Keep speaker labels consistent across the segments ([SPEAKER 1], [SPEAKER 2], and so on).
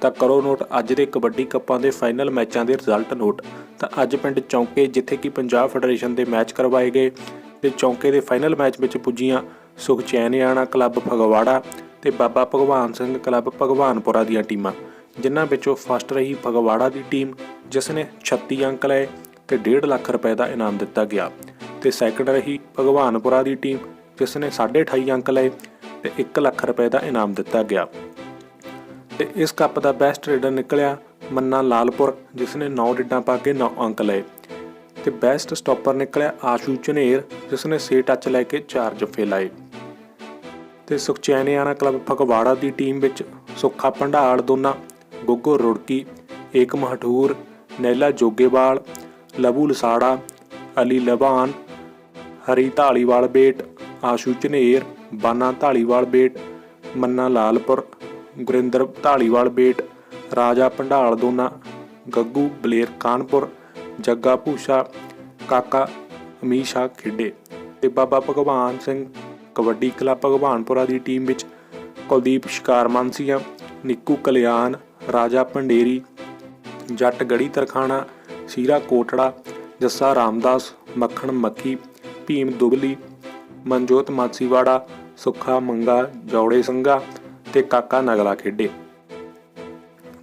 [SPEAKER 1] ਤਾਂ ਕਰੋ ਨੋਟ, ਅੱਜ ਦੇ ਕਬੱਡੀ ਕੱਪਾਂ ਦੇ ਫਾਈਨਲ ਮੈਚਾਂ ਦੇ ਰਿਜ਼ਲਟ ਨੋਟ। ਤਾਂ ਅੱਜ ਪਿੰਡ ਚੌਂਕੇ, ਜਿੱਥੇ ਕਿ ਪੰਜਾਬ ਫੈਡਰੇਸ਼ਨ ਦੇ ਮੈਚ ਕਰਵਾਏ ਗਏ, ਤੇ ਚੌਂਕੇ ਦੇ ਫਾਈਨਲ ਮੈਚ ਵਿੱਚ ਪੁੱਜੀਆਂ ਸੁਖਚੈਨਿਆਣਾ ਕਲੱਬ ਫਗਵਾੜਾ ਤੇ ਬਾਬਾ ਭਗਵਾਨ ਸਿੰਘ ਕਲੱਬ ਭਗਵਾਨਪੁਰਾ ਦੀਆਂ ਟੀਮਾਂ, ਜਿਨ੍ਹਾਂ ਵਿੱਚੋਂ ਫਸਟ ਰਹੀ ਫਗਵਾੜਾ ਦੀ ਟੀਮ, ਜਿਸ ਨੇ 36 ਅੰਕ ਲਏ ਤੇ 1.5 ਲੱਖ ਰੁਪਏ ਦਾ ਇਨਾਮ ਦਿੱਤਾ ਗਿਆ। ਤੇ ਸੈਕੰਡ ਰਹੀ ਭਗਵਾਨਪੁਰਾ ਦੀ ਟੀਮ, ਜਿਸ ਨੇ 28.5 ਅੰਕ ਲਏ ਤੇ 1 ਲੱਖ ਰੁਪਏ ਦਾ ਇਨਾਮ ਦਿੱਤਾ ਗਿਆ। ਤੇ ਇਸ ਕੱਪ ਦਾ ਬੈਸਟ ਰੇਡਰ ਨਿਕਲਿਆ ਮੰਨਾ ਲਾਲਪੁਰ ਜਿਸ ਨੇ 9 ਡਿੱਡਾਂ ਪਾ ਕੇ 9 ਅੰਕ ਲਏ। ਤੇ ਬੈਸਟ ਸਟਾਪਰ ਨਿਕਲਿਆ ਆਸ਼ੂ ਚਨੇਰ ਜਿਸ ਨੇ 6 ਟੱਚ ਲੈ ਕੇ 4 ਜੱਫੇ ਲਾਏ। ਤੇ ਸੁਖਚੈਨਿਆਣਾ ਕਲੱਬ ਫਗਵਾੜਾ ਦੀ ਟੀਮ ਵਿੱਚ ਸੁੱਖਾ ਭੰਡਾਲ, ਦੋਨਾ ਗੁੱਗੋ ਰੁੜਕੀ, ਏਕ ਮਹਠੂਰ, ਨੈਲਾ ਜੋਗੇਵਾਲ ਲਬੂ ਲਸਾੜਾ, ਅਲੀ ਲਬਾਨ ਹਰੀ ਢਾਲੀਵਾਲ ਬੇਟ, ਆਸ਼ੂ ਝਨੇਰ, ਬਾਨਾ ਢਾਲੀਵਾਲ ਬੇਟ, ਮੰਨਾ ਲਾਲਪੁਰ ਗੁਰਿੰਦਰ ਢਾਲੀਵਾਲ ਬੇਟ, ਰਾਜਾ ਭੰਡਾਲ ਦੋਨਾ, ਗੱਗੂ ਬਲੇਰ ਕਾਨਪੁਰ, ਜੱਗਾ ਭੂਸ਼ਾ, ਕਾਕਾ ਅਮੀਸ਼ਾ ਖੇਡੇ ਤੇ ਬਾਬਾ ਭਗਵਾਨ ਸਿੰਘ ਕਬੱਡੀ ਕਲੱਬ ਭਗਵਾਨਪੁਰਾ ਦੀ ਟੀਮ ਵਿੱਚ ਕੁਲਦੀਪ ਸ਼ਿਕਾਰ ਮਾਨਸੀਆ ਨਿੱਕੂ ਕਲਿਆਣ, ਰਾਜਾ ਭੰਡੇਰੀ ਜੱਟ ਗੜੀ ਤਰਖਾਣਾ, ਸੀਰਾ ਕੋਟੜਾ, ਜੱਸਾ ਰਾਮਦਾਸ, ਮੱਖਣ ਮੱਖੀ ਭੀਮ ਦੁਬਲੀ, ਮਨਜੋਤ ਮਾਸੀਵਾੜਾ ਸੁੱਖਾ ਮੰਗਾ, ਜੌੜੇ ਸੰਗਾ ਤੇ ਕਾਕਾ ਨਗਲਾ ਖੇਡੇ।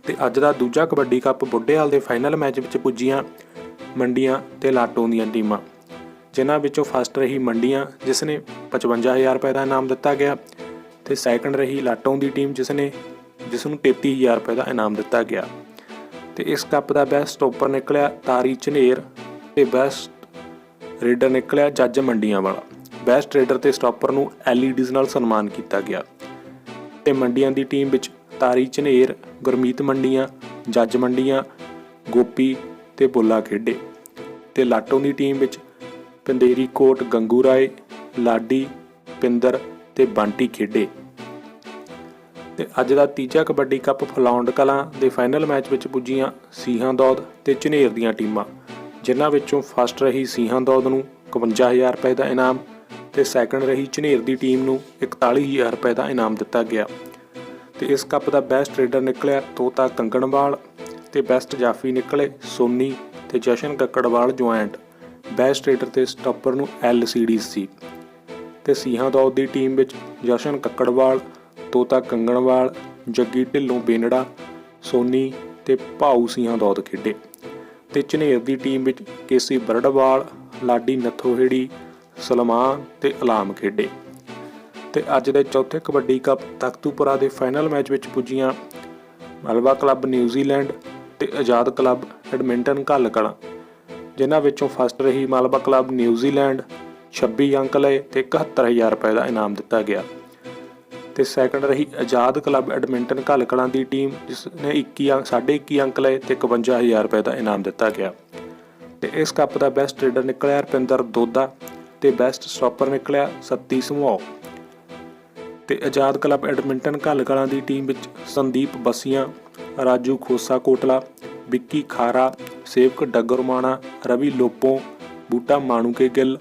[SPEAKER 1] ਤੇ ਅੱਜ ਦਾ ਦੂਜਾ ਕਬੱਡੀ ਕੱਪ ਬੁੱਢੇਹਾਲ ਦੇ ਫਾਈਨਲ ਮੈਚ ਵਿੱਚ ਪੁੱਜੀਆਂ ਮੰਡੀਆਂ ਤੇ ਲਾਟੋਂ ਦੀਆਂ ਟੀਮਾਂ, ਜਿਨ੍ਹਾਂ ਵਿੱਚੋਂ ਫਸਟ ਰਹੀ ਮੰਡੀਆਂ, ਜਿਸ ਨੇ 55000 ਰੁਪਏ ਦਾ ਇਨਾਮ ਦਿੱਤਾ ਗਿਆ ਤੇ ਸੈਕੰਡ ਰਹੀ ਲਾਟੋਂ ਦੀ ਟੀਮ, ਜਿਸ ਨੇ, ਜਿਸ ਨੂੰ 33000 ਰੁਪਏ ਦਾ ਇਨਾਮ ਦਿੱਤਾ ਗਿਆ। ਤੇ ਇਸ ਕੱਪ ਦਾ ਬੈਸਟ ਸਟੋਪਰ ਨਿਕਲਿਆ ਤਾਰੀ ਝਨੇਰ ਤੇ ਬੈਸਟ ਰੇਡਰ ਨਿਕਲਿਆ ਜੱਜ ਮੰਡੀਆਂ ਵਾਲਾ। ਬੈਸਟ ਰੇਡਰ ਤੇ ਸਟਾਪਰ ਨੂੰ ਐਲਈਡੀਜ਼ ਨਾਲ ਸਨਮਾਨ ਕੀਤਾ ਗਿਆ। ਤੇ ਮੰਡੀਆਂ ਦੀ ਟੀਮ ਵਿੱਚ ਤਾਰੀ ਝਨੇਰ, ਗੁਰਮੀਤ ਮੰਡੀਆਂ, ਜੱਜ ਮੰਡੀਆਂ, ਗੋਪੀ ਤੇ ਬੁੱਲਾ ਖੇਡੇ। ਤੇ ਲਾਟੋਂ ਦੀ ਟੀਮ ਵਿੱਚ ਪੰਦੇਰੀ ਕੋਟ, ਗੰਗੂ ਰਾਏ, ਲਾਡੀ, ਪਿੰਦਰ ਤੇ ਬਾਂਟੀ ਖੇਡੇ। ਤੇ ਅੱਜ ਦਾ ਤੀਜਾ ਕਬੱਡੀ ਕੱਪ ਫਲੌਂਡ ਕਲਾਂ ਦੇ ਫਾਈਨਲ ਮੈਚ ਵਿੱਚ ਪੁੱਜੀਆਂ ਸੀਹਾਂ ਦੌਦ ਤੇ ਝਨੇਰ ਦੀਆਂ ਟੀਮਾਂ, ਜਿਨ੍ਹਾਂ ਵਿੱਚੋਂ ਫਸਟ ਰਹੀ ਸੀਹਾਂ ਦੌਦ ਨੂੰ 51000 ਰੁਪਏ ਦਾ ਇਨਾਮ ਤੇ ਸੈਕੰਡ ਰਹੀ ਝਨੇਰ ਦੀ ਟੀਮ ਨੂੰ 41000 ਰੁਪਏ ਦਾ ਇਨਾਮ ਦਿੱਤਾ ਗਿਆ। ਤੇ ਇਸ ਕੱਪ ਦਾ ਬੈਸਟ ਰੇਡਰ ਨਿਕਲਿਆ ਤੋਤਾ ਕੰਗਣਵਾਲ ਤੇ ਬੈਸਟ ਜਾਫੀ ਨਿਕਲੇ ਸੋਨੀ ਤੇ Jashan Kakkarwal joint best raider ਤੇ ਸਟਾਪਰ ਨੂੰ ਐਲਸੀਡੀ ਸੀ। ਤੇ ਸੀਹਾਂ ਦੌਦ ਦੀ ਟੀਮ ਵਿੱਚ ਜਸ਼ਨ ਕੱਕੜਵਾਲ, ਤੋਤਾ ਕੰਗਣਵਾਲ, ਜੱਗੀ ਢਿੱਲੋਂ ਬੇਨੜਾ, ਸੋਨੀ ਤੇ ਭਾਊ ਸੀਹਾਂ ਦੌਦ ਖੇਡੇ। ਤੇ ਝਨੇਰ ਦੀ ਟੀਮ ਵਿੱਚ ਕੇਸੀ ਬਰੜਵਾਲ, ਲਾਡੀ ਨੱਥੋਹੇੜੀ ਸਲਮਾਨ ਤੇ ਅਲਾਮ ਖੇਡੇ। ਤੇ ਅੱਜ ਦੇ ਚੌਥੇ ਕਬੱਡੀ ਕੱਪ ਤਖਤੂਪੁਰਾ ਦੇ ਫਾਈਨਲ ਮੈਚ ਵਿੱਚ ਪੁੱਜੀਆਂ ਮਲਵਾ ਕਲੱਬ ਨਿਊਜ਼ੀਲੈਂਡ ਤੇ ਆਜ਼ਾਦ ਕਲੱਬ ਐਡਮਿੰਟਨ ਘੱਲ ਕਲਾਂ ਜਿਨ੍ਹਾਂ ਵਿੱਚੋਂ ਫਸਟ ਰਹੀ ਮਲਵਾ ਕਲੱਬ ਨਿਊਜ਼ੀਲੈਂਡ 26 ਅੰਕ ਲਏ ਤੇ 71000 ਰੁਪਏ ਦਾ ਇਨਾਮ ਦਿੱਤਾ ਗਿਆ। ਤੇ ਸੈਕੰਡ ਰਹੀ ਆਜ਼ਾਦ ਕਲੱਬ ਐਡਮਿੰਟਨ ਘੱਲ ਕਲਾਂ ਦੀ ਟੀਮ ਜਿਸ ਨੇ 21 ਅੰਕ 21 ਅੰਕ ਲਏ ਤੇ 51000 ਰੁਪਏ ਦਾ ਇਨਾਮ ਦਿੱਤਾ ਗਿਆ। ਤੇ ਇਸ ਕੱਪ ਦਾ ਬੈਸਟ ਰੇਡਰ ਨਿਕਲਿਆ ਰਪਿੰਦਰ ਦੋਦਾ ਤੇ ਬੈਸਟ ਸਟਾਪਰ ਨਿਕਲਿਆ ਸੱਤੀ ਸਮੂਹ। ਤੇ ਆਜ਼ਾਦ ਕਲੱਬ ਐਡਮਿੰਟਨ ਘੱਲ ਦੀ ਟੀਮ ਵਿੱਚ ਸੰਦੀਪ ਬਸੀਆਂ, ਰਾਜੂ ਖੋਸਾ ਕੋਟਲਾ, ਵਿੱਕੀ ਖਾਰਾ, ਸੇਵਕ ਡੱਗਰਮਾਣਾ ਰਵੀ ਲੋਪੋ, ਬੂਟਾ ਮਾਣੂਕੇ ਗਿੱਲ,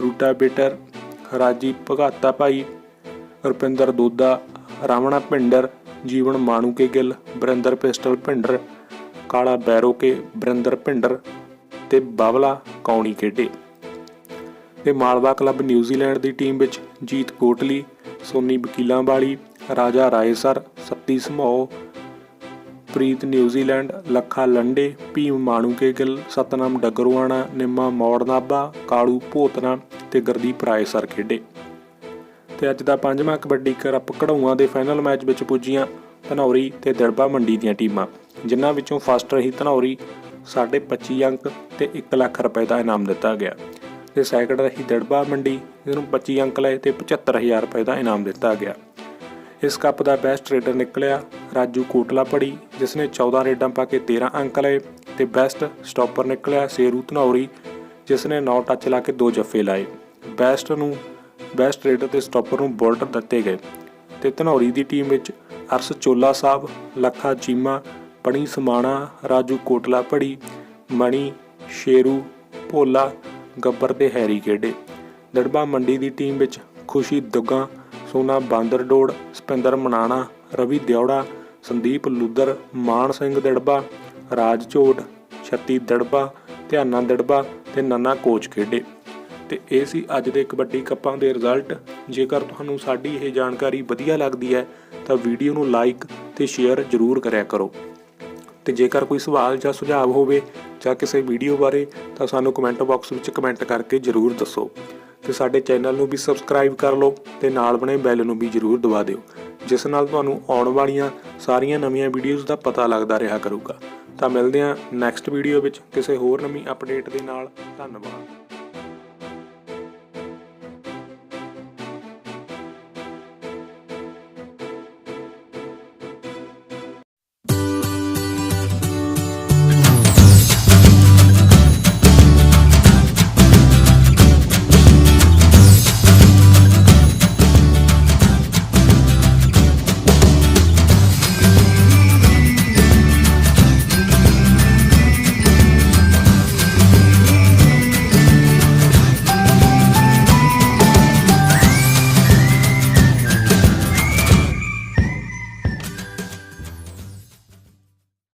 [SPEAKER 1] ਰੂਟਾ ਬੇਟਰ ਰਾਜੀ ਭਗਾਤਾ ਭਾਈ, ਰੁਪਿੰਦਰ ਦੋਦਾ, ਰਾਵਣਾ ਭਿੰਡਰ, ਜੀਵਨ ਮਾਣੂਕੇ ਗਿੱਲ, ਬਰਿੰਦਰ ਪਿਸਟਲ ਭਿੰਡਰ, ਕਾਲਾ ਬੈਰੋਕੇ, ਬਰਿੰਦਰ ਭਿੰਡਰ ਤੇ ਬਾਵਲਾ ਕੌਣੀ ਖੇਡੇ। ਤੇ ਮਾਲਵਾ ਕਲੱਬ ਨਿਊਜ਼ੀਲੈਂਡ ਦੀ ਟੀਮ ਵਿੱਚ ਜੀਤ ਕੋਟਲੀ, ਸੋਨੀ ਵਕੀਲਾਂ ਵਾਲੀ ਰਾਜਾ ਰਾਏਸਰ, ਸੱਤੀ ਸਮੋ ਪ੍ਰੀਤ ਨਿਊਜ਼ੀਲੈਂਡ ਲੱਖਾ ਲੰਡੇ, ਭੀਮ ਮਾਣੂਕੇ ਗਿੱਲ ਸਤਨਾਮ ਡਗਰਵਾਣਾ, ਨਿੰਮਾ ਮੌੜਨਾਬਾ ਕਾਲੂ ਭੋਤਨਾ ਤੇ ਗੁਰਦੀਪ ਰਾਏਸਰ ਖੇਡੇ। ਤੇ ਅੱਜ ਦਾ ਪੰਜਵਾਂ ਕਬੱਡੀ ਕੱਪ ਕਢਾਊਆਂ ਦੇ ਫਾਈਨਲ ਮੈਚ ਵਿੱਚ ਪੁੱਜੀਆਂ ਧਨੌਰੀ ਤੇ ਦੜਬਾ ਮੰਡੀ ਦੀਆਂ ਟੀਮਾਂ, ਜਿਨ੍ਹਾਂ ਵਿੱਚੋਂ ਫਸਟ ਰਹੀ ਧਨੌਰੀ 25 ਅੰਕ ਤੇ 1 ਲੱਖ ਰੁਪਏ ਦਾ ਇਨਾਮ ਦਿੱਤਾ ਗਿਆ। ਤੇ ਸੈਕੰਡ ਰਹੀ ਦੜਬਾ ਮੰਡੀ ਜਿਹਨੂੰ 25 ਅੰਕ ਲਏ ਤੇ 75000 ਰੁਪਏ ਦਾ ਇਨਾਮ ਦਿੱਤਾ ਗਿਆ। ਇਸ ਕੱਪ ਦਾ ਬੈਸਟ ਰੇਡਰ ਨਿਕਲਿਆ, ਰਾਜੂ ਕੋਟਲਾ ਪੜੀ ਜਿਸ ਨੇ 14 ਰੇਡਾਂ ਪਾ ਕੇ 13 ਅੰਕ ਲਏ ਤੇ ਬੈਸਟ ਸਟਾਪਰ ਨਿਕਲਿਆ ਸੇਰੂ ਧਨੌਰੀ ਜਿਸ ਨੇ 9 ਟੱਚ ਲਾ ਕੇ ਦੋ ਜੱਫੇ ਲਾਏ। ਬੈਸਟ ਨੂੰ ਬੈਸਟ ਰੇਡਰ ਤੇ ਸਟਾਪਰ ਨੂੰ ਬੋਲਟ ਦਿੱਤੇ ਗਏ। ਤੇ ਧਨੌਰੀ ਦੀ ਟੀਮ ਵਿੱਚ ਅਰਸ ਚੋਲਾ ਸਾਹਿਬ, ਲੱਖਾ ਚੀਮਾ, ਪਣੀ ਸਮਾਣਾ, ਰਾਜੂ ਕੋਟਲਾ ਪੜੀ, ਮਣੀ, ਸ਼ੇਰੂ, ਭੋਲਾ ਗੱਬਰ ਤੇ ਹੈਰੀ ਖੇਡੇ। ਦੜਬਾ ਮੰਡੀ ਦੀ ਟੀਮ ਵਿੱਚ ਖੁਸ਼ੀ ਦੁੱਗਾ, ਸੋਨਾ ਬਾਂਦਰਡੋੜ ਸਪਿੰਦਰ ਮਨਾਣਾ, ਰਵੀ ਦਿਉੜਾ ਸੰਦੀਪ ਲੁੱਦਰ, ਮਾਨ ਸਿੰਘ ਦੜਬਾ, ਰਾਜ ਝੋਟ, ਛੱਤੀ ਦੜਬਾ, ਧਿਆਨਾ ਦੜਬਾ ਤੇ ਨੰਨਾ ਕੋਚ ਖੇਡੇ। ਤੇ ਇਹ ਸੀ ਅੱਜ ਦੇ ਕਬੱਡੀ ਕੱਪਾਂ ਦੇ ਰਿਜ਼ਲਟ। ਜੇਕਰ ਤੁਹਾਨੂੰ ਸਾਡੀ ਇਹ ਜਾਣਕਾਰੀ ਵਧੀਆ ਲੱਗਦੀ ਹੈ, ਤਾਂ ਵੀਡੀਓ ਨੂੰ ਲਾਈਕ ਤੇ ਸ਼ੇਅਰ ਜ਼ਰੂਰ ਕਰਿਆ ਕਰੋ। ਤੇ ਜੇਕਰ ਕੋਈ ਸਵਾਲ ਜਾਂ ਸੁਝਾਅ ਹੋਵੇ ਜਾਂ ਕਿਸੇ ਵੀਡੀਓ ਬਾਰੇ ਤਾਂ ਸਾਨੂੰ ਕਮੈਂਟ ਬਾਕਸ ਵਿੱਚ ਕਮੈਂਟ ਕਰਕੇ ਜ਼ਰੂਰ ਦੱਸੋ ਤੇ ਸਾਡੇ ਚੈਨਲ ਨੂੰ ਵੀ ਸਬਸਕ੍ਰਾਈਬ ਕਰ ਲਓ ਤੇ ਨਾਲ ਬਣੇ ਬੈਲ ਨੂੰ ਵੀ ਜ਼ਰੂਰ ਦਬਾ ਦਿਓ, ਜਿਸ ਨਾਲ ਤੁਹਾਨੂੰ ਆਉਣ ਵਾਲੀਆਂ ਸਾਰੀਆਂ ਨਵੀਆਂ ਵੀਡੀਓਜ਼ ਦਾ ਪਤਾ ਲੱਗਦਾ ਰਿਹਾ ਕਰੂਗਾ। ਤਾਂ ਮਿਲਦੇ ਹਾਂ ਨੈਕਸਟ ਵੀਡੀਓ ਵਿੱਚ ਕਿਸੇ ਹੋਰ ਨਵੀਂ ਅਪਡੇਟ ਦੇ ਨਾਲ। ਧੰਨਵਾਦ।